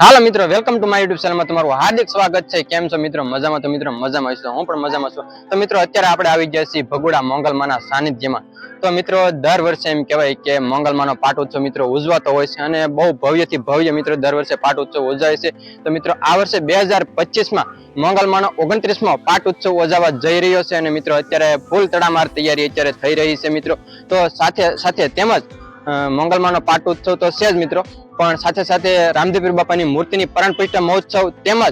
હાલો મિત્રો welcome to my YouTube ચેનલમાં તમારું હાર્દિક સ્વાગત છે. કેમ છો મિત્રો? મજામાં તો મિત્રો, મજામાં છું હું પણ મજામાં છું. તો મિત્રો, અત્યારે આપણે આવી ગયા છીએ ભગુડા મોંગલમાના સાનિધ્યમાં. તો મિત્રો, દર વર્ષે એમ કહેવાય કે મોંગલમાનો પાટ ઉત્સવ મિત્રો ઉજવાતો હોય છે અને બહુ ભવ્યથી ભવ્ય મિત્રો દર વર્ષે પાટ ઉત્સવ ઉજવાય છે. તો મિત્રો, આ વર્ષે બે હજાર પચીસમાં મોંગલમાનો ઓગણત્રીસમો પાટ ઉત્સવ ઉજવવા જઈ રહ્યો છે અને મિત્રો, અત્યારે ફૂલ તડામાર તૈયારી અત્યારે થઈ રહી છે મિત્રો. તો સાથે સાથે તેમજ મંગલમાનો પાટ ઉત્સવ તો છે જ મિત્રો. પણ સાથે સાથે રામદેવપીર બાપાની મૂર્તિની પ્રાણ પ્રતિષ્ઠા મહોત્સવ તેમજ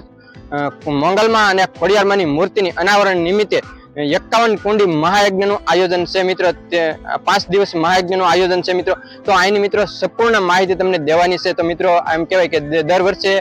મંગલમાં અને ખોડિયારમાંની મૂર્તિની અનાવરણ નિમિત્તે એકાવન કુંડી મહાયજ્ઞનું આયોજન છે મિત્રો. તે પાંચ દિવસ મહાયજ્ઞનું આયોજન છે મિત્રો. તો આની મિત્રો સંપૂર્ણ માહિતી તમને દેવાની છે. તો મિત્રો એમ કહેવાય કે દર વર્ષે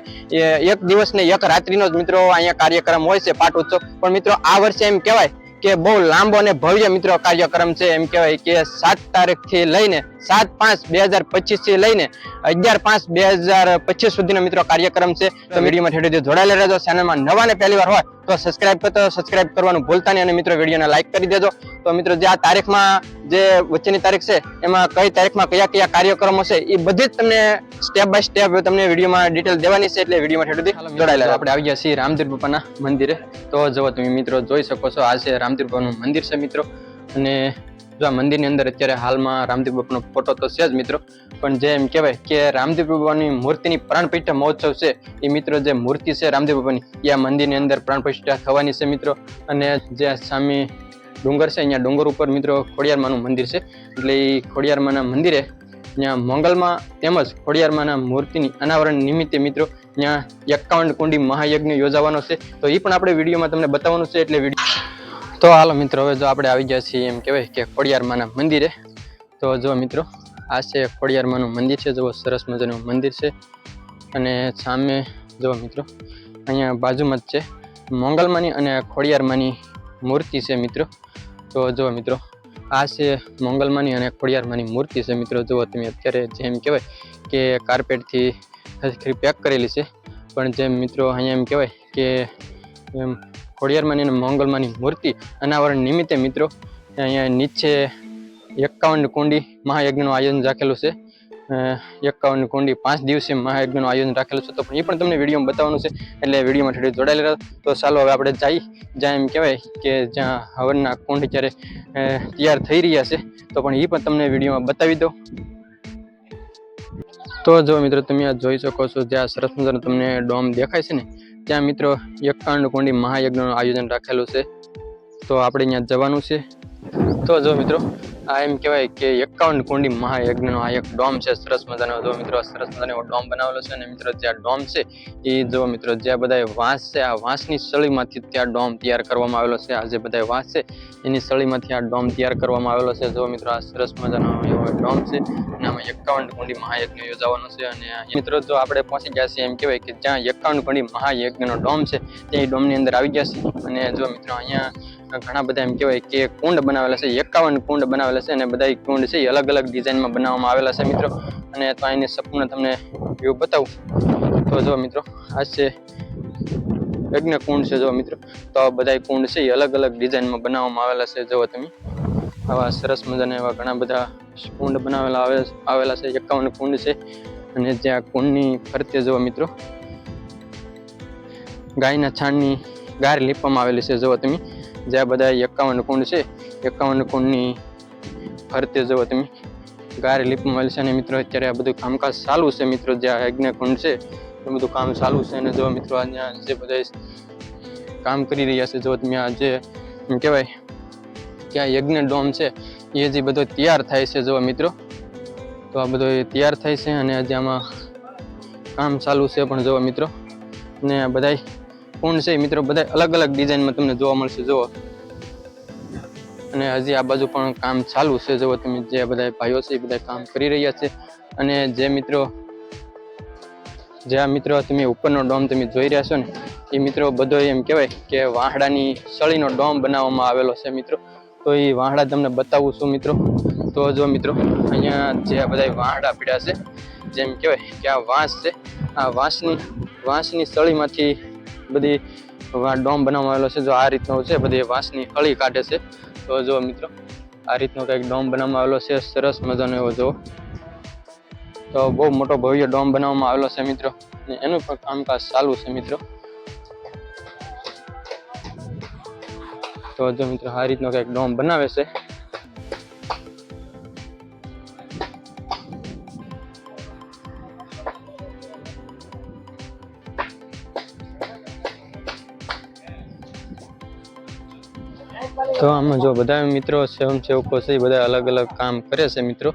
એક દિવસ ને એક રાત્રિનો જ મિત્રો અહીંયા કાર્યક્રમ હોય છે પાટ ઉત્સવ. પણ મિત્રો, આ વર્ષે એમ કહેવાય કે બહુ લાંબો અને ભવ્ય મિત્રો કાર્યક્રમ છે. એમ કહેવાય કે સાત તારીખથી લઈને સાત પાંચ બે હજાર પચીસથી લઈને અગિયાર પાંચ બે હજાર પચીસ સુધીનો મિત્રો કાર્યક્રમ છે. તો વિડીયોમાં ઠેઠ જોડાયેલા રહેજો. ચેનલમાં નવા ને પહેલી વાર હોય તો સબસ્ક્રાઇબ કરતો સબસ્ક્રાઇબ કરવાનું ભૂલતા નહીં અને મિત્રો વિડીયોને લાઈક કરી દેજો. તો મિત્રો જે આ તારીખમાં જે વચ્ચેની તારીખ છે એમાં કઈ તારીખમાં કયા કયા કાર્યક્રમો છે એ બધી જ તમને સ્ટેપ બાય સ્ટેપ તમને વિડીયોમાં ડિટેલ દેવાની છે એટલે વિડીયોમાં થોડી સુધી જોડાયેલા આપણે આવી ગયા છીએ રામદેવ બાપાના મંદિરે. તો જો તમે મિત્રો જોઈ શકો છો આ છે રામદેવ બાપાનું મંદિર છે મિત્રો. અને જો મંદિરની અંદર અત્યારે હાલમાં રામદેવ બાપાનો ફોટો તો છે જ મિત્રો. પણ જે એમ કહેવાય કે રામદેવ બાબાની મૂર્તિની પ્રાણપીઠ મહોત્સવ છે, એ મિત્રો જે મૂર્તિ છે રામદેવ બાબાની એ આ મંદિરની અંદર પ્રાણપ્રતિષ્ઠા થવાની છે મિત્રો. અને જે સામે ડુંગર છે, અહીંયા ડુંગર ઉપર મિત્રો ખોડિયારમાંનું મંદિર છે. એટલે એ ખોડિયારમાના મંદિરે ત્યાં મંગલમાં તેમજ ખોડિયારમાંના મૂર્તિની અનાવરણ નિમિત્તે મિત્રો ત્યાં એકાવન કુંડી મહાયજ્ઞ યોજાવાનો છે. તો એ પણ આપણે વિડીયોમાં તમને બતાવવાનું છે, એટલે વીડિયો તો હાલો મિત્રો, હવે જો આપણે આવી ગયા છીએ એમ કહેવાય કે ખોડિયારમાંના મંદિરે. તો જો મિત્રો, આ છે ખોડિયારમાંનું મંદિર છે. જો સરસ મજાનું મંદિર છે. અને સામે જો મિત્રો, અહીંયા બાજુમાં જ છે મોંગલમાંની અને ખોડિયારમાંની મૂર્તિ છે મિત્રો. તો જો મિત્રો, આ છે મોંગલમાંની અને ખોડિયારમાંની મૂર્તિ છે મિત્રો. જુઓ તમે અત્યારે જેમ કહેવાય કે કાર્પેટથી હરખી પેક કરેલી છે. પણ જેમ મિત્રો અહીંયા એમ કહેવાય કે એમ ખોડિયારમાંની અને મોંગલમાંની મૂર્તિ અનાવરણ નિમિત્તે મિત્રો, અહીંયા નીચે એકાવન કુંડી મહાયજ્ઞનું આયોજન રાખેલું છે. એકાવન કુંડી પાંચ દિવસે મહાયજ્ઞનું આયોજન રાખેલું છે. તો એ પણ તમને વિડીયોમાં બતાવવાનું છે. એટલે વિડીયોમાં થોડી જોડાયેલા તો ચાલો હવે આપણે જઈ જ્યાં એમ કહેવાય કે જ્યાં હવનના કુંડ જ્યારે તૈયાર થઈ રહ્યા છે. તો પણ એ પણ તમને વિડીયોમાં બતાવી દો તો જો મિત્રો તમે આ જોઈ શકો છો, જ્યાં સરસ મજાનો તમને ડોમ દેખાય છે ને ત્યાં મિત્રો એકાવન કુંડી મહાયજ્ઞનું આયોજન રાખેલું છે. તો આપણે ત્યાં જવાનું છે. તો જો મિત્રો, આ એમ કહેવાય કે એકાવન કુંડી મહાયજ્ઞનો આ એક ડોમ છે, સરસ મજાનો. જો મિત્રો સરસ મજાનો એવો ડોમ બનાવેલો છે અને મિત્રો, જે આ ડોમ છે, એ જો મિત્રો, જે બધા વાંસ છે, આ વાંસની સળીમાંથી ત્યાં ડોમ તૈયાર કરવામાં આવેલો છે. આ જે બધા વાંસ છે, એની સળીમાંથી આ ડોમ તૈયાર કરવામાં આવેલો છે. જો મિત્રો, આ સરસ મજાનો એવો ડોમ છે, અને આમાં એકાવન કુંડી મહાયજ્ઞ યોજાવાનો છે. અને મિત્રો, જો આપણે પહોંચી ગયા છીએ, એમ કહેવાય કે જ્યાં એકાવન કુંડી મહાયજ્ઞનો ડોમ છે તે ડોમની અંદર આવી ગયા છે અને જો મિત્રો, અહીંયા ઘણા બધા એમ કહેવાય કે કુંડ બનાવેલા છે, એકાવન કુંડ બનાવેલા છે અને બધા કુંડ છે એ અલગ અલગ ડિઝાઇનમાં બનાવવામાં આવેલા છે મિત્રો. અને તો અહીંની સંપૂર્ણ તમને વ્યૂ બતાવું. તો જો મિત્રો, આ છે યજ્ઞ કુંડ છે જો મિત્રો. તો આ બધા કુંડ છે એ અલગ અલગ ડિઝાઇનમાં બનાવવામાં આવેલા છે જો તમે. આવા સરસ મજાના એવા ઘણા બધા કુંડ બનાવેલા આવે, આવેલા છે, એકાવન કુંડ છે. અને જ્યાં કુંડની ફરતે જો મિત્રો, ગાયના છાણની ગાર લીપવામાં આવેલી છે જો તમે. જ્યાં બધા એકાવન કુંડ છે, એકાવન કુંડની ફરતે જુઓ તમે. ગાર લીપ મળશે અને મિત્રો, અત્યારે આ બધું કામકાજ ચાલુ છે મિત્રો, જે આ યજ્ઞ કુંડ છે, એ બધું કામ ચાલુ છે અને જો મિત્રો અહીંયા જે બધા કામ કરી રહ્યા છે, જો તમે આ જે કહેવાય આ યજ્ઞ ડોમ છે, એ જે બધો તૈયાર થાય છે, જો મિત્રો, તો આ બધો તૈયાર થાય છે અને આજે આમાં કામ ચાલુ છે પણ જો મિત્રો, ને આ બધાય કુંડ છે. મિત્રો બધા અલગ અલગ ડિઝાઇનમાં તમને જોવા મળશે. જુઓ. અને હજી આ બાજુ પણ કામ ચાલુ છે. જુઓ તમે જે બધા ભાઈઓ છે, એ બધા કામ કરી રહ્યા છે. અને જે મિત્રો, જે આ મિત્રો તમે ઉપરનો ડોમ તમે જોઈ રહ્યા છો ને, એ મિત્રો બધો એમ કહેવાય કે વાહડાની સળીનો ડોમ બનાવવામાં આવેલો છે મિત્રો. તો એ વાહડા તમને બતાવું છું મિત્રો. તો જો મિત્રો, અહીંયા જે આ બધા વાહડા પીડ્યા છે, જેમ કહેવાય કે આ વાંસ છે. આ વાંસની વાંસની સળીમાંથી બધી ડોમ બનાવવામાં આવેલો છે, જો આ રીતનો છે, બધી વાંસની અળી કાઢે છે. તો જો મિત્રો, આ રીતનો કંઈક ડોમ બનાવવામાં આવેલો છે, સરસ મજાનો એવો જો તો બહુ મોટો ભવ્ય ડોમ બનાવવામાં આવેલો છે મિત્રો, અને એનું પણ કામકાજ ચાલુ છે મિત્રો. તો જો મિત્રો, આ રીતનો કંઈક ડોમ બનાવે છે. તો આમાં જો બધા મિત્રો સ્વયંસેવકો છે, એ બધા અલગ અલગ કામ કરે છે મિત્રો.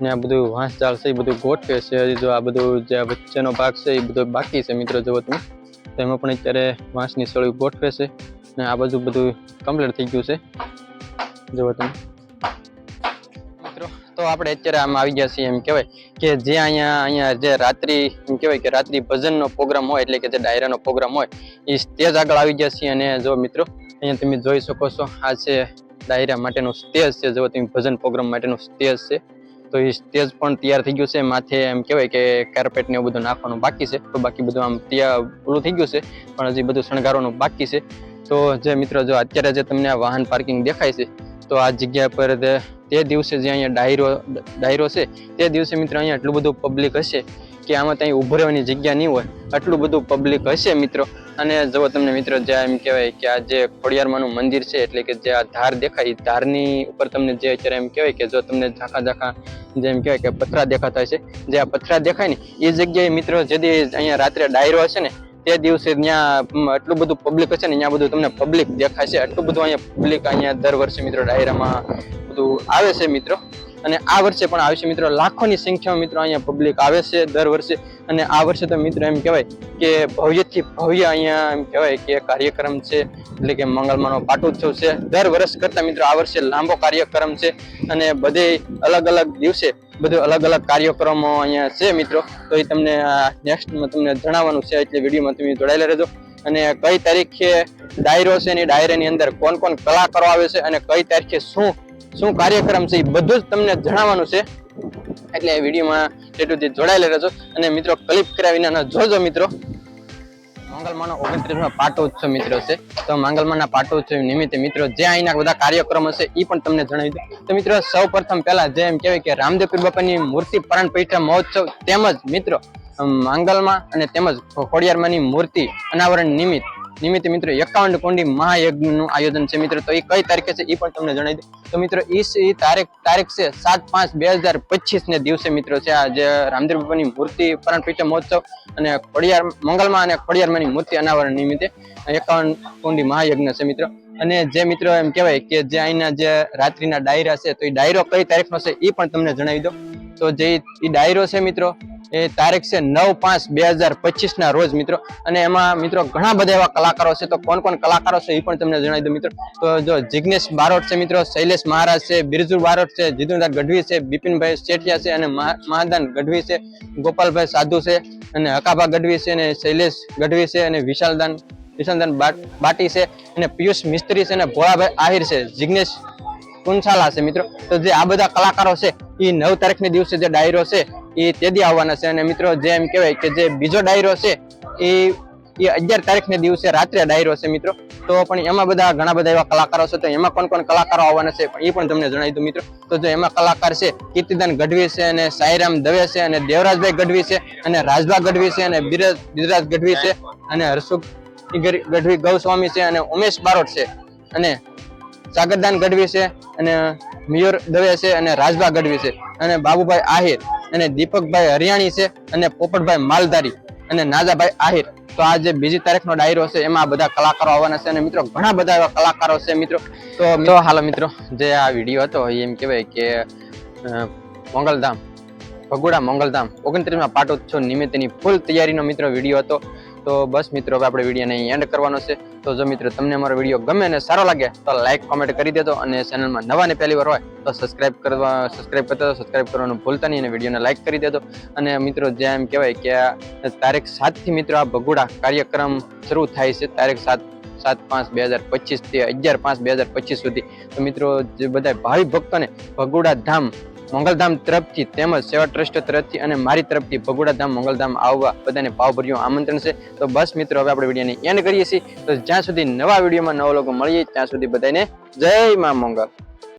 ને આ બધું વાંસ જાળ છે, એ બધું ગોઠવે છે, હજી જો આ બધું જે વચ્ચેનો ભાગ છે, એ બધો બાકી છે મિત્રો, જુઓ તમે. તો એમાં પણ અત્યારે વાંસની સળી ગોઠવે છે ને આ બધું બધું કમ્પ્લીટ થઈ ગયું છે. જુઓ તમે. મિત્રો, તો આપણે અત્યારે આમાં આવી ગયા છીએ એમ કહેવાય કે જે અહીંયા અહીંયા જે રાત્રિ, એમ કહેવાય કે રાત્રિ ભજનનો પ્રોગ્રામ હોય, એટલે કે જે ડાયરાનો પ્રોગ્રામ હોય, એ સ્ટેજ આગળ આવી ગયા છીએ અને જો મિત્રો અહીંયા તમે જોઈ શકો છો, આ છે ડાયરા માટેનું સ્ટેજ છે. જો તમે, ભજન પ્રોગ્રામ માટેનું સ્ટેજ છે. તો એ સ્ટેજ પણ તૈયાર થઈ ગયું છે. માથે એમ કહેવાય કે કાર્પેટ ને એવું બધું નાખવાનું બાકી છે. તો બાકી બધું આમ તૈયાર પૂરું થઈ ગયું છે. પણ હજી બધું શણગારવાનું બાકી છે. તો જે મિત્રો, જો અત્યારે જે તમને આ વાહન પાર્કિંગ દેખાય છે, તો આ જગ્યા પર તે દિવસે જે અહીંયા ડાયરો ડાયરો છે, તે દિવસે મિત્રો અહીંયા એટલું બધું પબ્લિક હશે કે આમાં ત્યાં ઊભું રહેવાની જગ્યા નહીં હોય. આટલું બધું પબ્લિક હશે મિત્રો. અને જો તમને મિત્રો જે એમ કહેવાય કે આ જે ખોડિયારમાંનું મંદિર છે, એટલે કે જે આ ધાર દેખાય એ ધારની ઉપર તમને જે અત્યારે એમ કહેવાય કે જો તમને ઝાંખા ઝાંખા જે એમ કહેવાય કે પથરા દેખાતા હશે, જે આ પથરા દેખાય ને એ જગ્યાએ મિત્રો જે અહીંયા રાત્રે ડાયરો હશે ને, તે દિવસે ત્યાં એટલું બધું પબ્લિક હશે ને, ત્યાં બધું તમને પબ્લિક દેખાશે. આટલું બધું અહીંયા પબ્લિક અહીંયા દર વર્ષે મિત્રો ડાયરામાં બધું આવે છે મિત્રો. અને આ વર્ષે પણ આવશે મિત્રો, લાખોની સંખ્યામાં મિત્રો અહીંયા પબ્લિક આવે છે દર વર્ષે. અને આ વર્ષે તો મિત્રો એમ કહેવાય કે ભવ્યથી ભવ્ય અહીંયા એમ કહેવાય કે કાર્યક્રમ છે, એટલે કે મંગળમાંનો પાટોત્સવ છે. દર વર્ષ કરતાં મિત્રો આ વર્ષે લાંબો કાર્યક્રમ છે અને બધે અલગ અલગ દિવસે બધું અલગ અલગ કાર્યક્રમો અહીંયા છે મિત્રો. તો એ તમને નેક્સ્ટમાં તમને જણાવવાનું છે, એટલે વિડીયોમાં તમે જોડાયેલા રહેજો. અને કઈ તારીખે ડાયરો છે એની ડાયરાની અંદર કોણ કોણ કલાકારો આવે છે અને કઈ તારીખે શું શું કાર્યક્રમ છે એ બધું જ તમને જણાવવાનું છે. એટલે વિડીયોમાં જેટલું જોડાયેલા રહેજો. અને મિત્રો ક્લિપ કર્યા વિના ન જોજો મિત્રો. માંગલમાનો ઓગણત્રીસમાં પાટોત્સવ મિત્રો છે. તો માંગલમાના પાટોત્સવ નિમિત્તે મિત્રો, જે અહીંના બધા કાર્યક્રમો છે એ પણ તમને જણાવી દઉં. તો મિત્રો સૌ પ્રથમ પહેલા જે એમ કહેવાય કે રામદેવ બાપાની મૂર્તિ પરણ પ્રતિષ્ઠા મહોત્સવ તેમજ મિત્રો, માંગલમાં અને તેમજ ખોડિયારમાંની મૂર્તિ અનાવરણ નિમિત્ત નિમિત્તે મિત્રો એકાવન કોંડી મહાયજ્ઞનું આયોજન છે મિત્રો. તો એ કઈ તારીખે છે એ પણ તમને જણાવી દઉં. તો મિત્રો એ તારીખ તારીખ છે સાત પાંચ બે હજાર પચીસ ને દિવસે મિત્રો છે આ જે રામદેવ બાબાની મૂર્તિ, પ્રાણ મહોત્સવ અને ખોડિયાર, મંગલમાં અને ખોડિયારમાંની મૂર્તિ અનાવરણ નિમિત્તે એકાવન કુંડી મહાયજ્ઞ છે મિત્રો. અને જે મિત્રો એમ કહેવાય કે જે અહીંના જે રાત્રિના ડાયરા છે તો એ ડાયરો કઈ તારીખનો છે એ પણ તમને જણાવી દો તો જે એ ડાયરો છે મિત્રો એ તારીખ છે નવ પાંચ બે હજાર પચીસ ના રોજ, મિત્રો. અને એમાં, મિત્રો, ઘણા બધા એવા કલાકારો છે. તો કોણ કોણ કલાકારો છે એ પણ તમને જણાવી દઉં, મિત્રો. તો જો જિગ્નેશ બારોટ છે, મિત્રો. શૈલેષ મહારાજ છે, બિરજુ બારોટ છે જીતુદાર ગઢવી છે, બિપિનભાઈ શેઠિયા છે અને મહા- મહાદાન ગઢવી છે, ગોપાલભાઈ સાધુ છે અને હકાભા ગઢવી છે અને શૈલેષ ગઢવી છે અને વિશાલદાન વિશાલદાન બાટ- છે અને પિયુષ મિસ્ત્રી છે અને ભોળાભાઈ આહિર છે, જિગ્નેશ કુંસાલા છે, મિત્રો. તો જે આ બધા કલાકારો છે એ નવ તારીખને દિવસે જે ડાયરો છે એ તેદી આવવાના છે. અને મિત્રો જે એમ કહેવાય કે જે બીજો ડાયરો છે એ એ અગિયાર તારીખને દિવસે રાત્રે ડાયરો છે મિત્રો. તો પણ એમાં બધા ઘણા બધા એવા કલાકારો છે. તો એમાં કોણ કોણ કલાકારો આવવાના છે એ પણ તમને જણાવી દઉં મિત્રો. તો જો એમાં કલાકાર છે, કીર્તિદાન ગઢવી છે અને સાઈરામ દવે છે અને દેવરાજભાઈ ગઢવી છે અને રાજભા ગઢવી છે અને બિરજ, બિરરાજ ગઢવી છે અને હર્ષુખ ગઢવી ગૌસ્વામી છે અને ઉમેશ બારોટ છે. અને સાગરદાન ગઢવી છે અને મયુર દવે છે અને રાજભા ગઢવી છે. અને બાબુભાઈ આહિર અને દીપકભાઈ હરિયાણી છે અને પોપટભાઈ માલધારી અને નાજાભાઈ આહિર. તો આ જે બીજી તારીખનો ડાયરો છે, એમાં બધા કલાકારો આવવાના છે અને મિત્રો, ઘણા બધા એવા કલાકારો છે મિત્રો. તો મિત્રો હાલો મિત્રો, જે આ વીડિયો હતો એમ કહેવાય કે મંગલધામ, ભગુડા મોગલધામ, ઓગણત્રીસમાં પાટોત્સવ નિમિત્તની ફૂલ તૈયારીનો મિત્રો વીડિયો હતો. તો બસ મિત્રો, હવે આપણે વિડીયોને એન્ડ કરવાનો છે. તો જો મિત્રો, તમને અમારો વીડિયો ગમે અને સારો લાગે, તો લાઈક કોમેન્ટ કરી દેજો અને ચેનલમાં નવા ને પહેલી વાર હોય, તો સબસ્ક્રાઇબ કરવા સબસ્ક્રાઇબ કરતા સબસ્ક્રાઇબ કરવાનું ભૂલતા નહીં અને વિડીયોને લાઈક કરી દેજો. અને મિત્રો જે એમ કહેવાય કે તારીખ સાતથી મિત્રો, આ ભગુડા કાર્યક્રમ શરૂ થાય છે તારીખ સાત સાત પાંચ બે હજાર પચીસથી અગિયાર પાંચ બે હજાર પચીસ સુધી. તો મિત્રો, જે બધા ભાવિ ભક્તોને ભગુડા ધામ મંગલધામ તરફથી તેમજ સેવા ટ્રસ્ટ તરફથી અને મારી તરફથી ભગોડા ધામ મંગલધામ આવવા બધાને ભાવભર્યું આમંત્રણ છે. તો બસ મિત્રો, હવે આપણે વિડીયોને એન્ડ કરીએ છીએ. તો જ્યાં સુધી નવા વિડીયોમાં નવા લોકો મળીએ, ત્યાં સુધી બધાને જય મા મંગલ.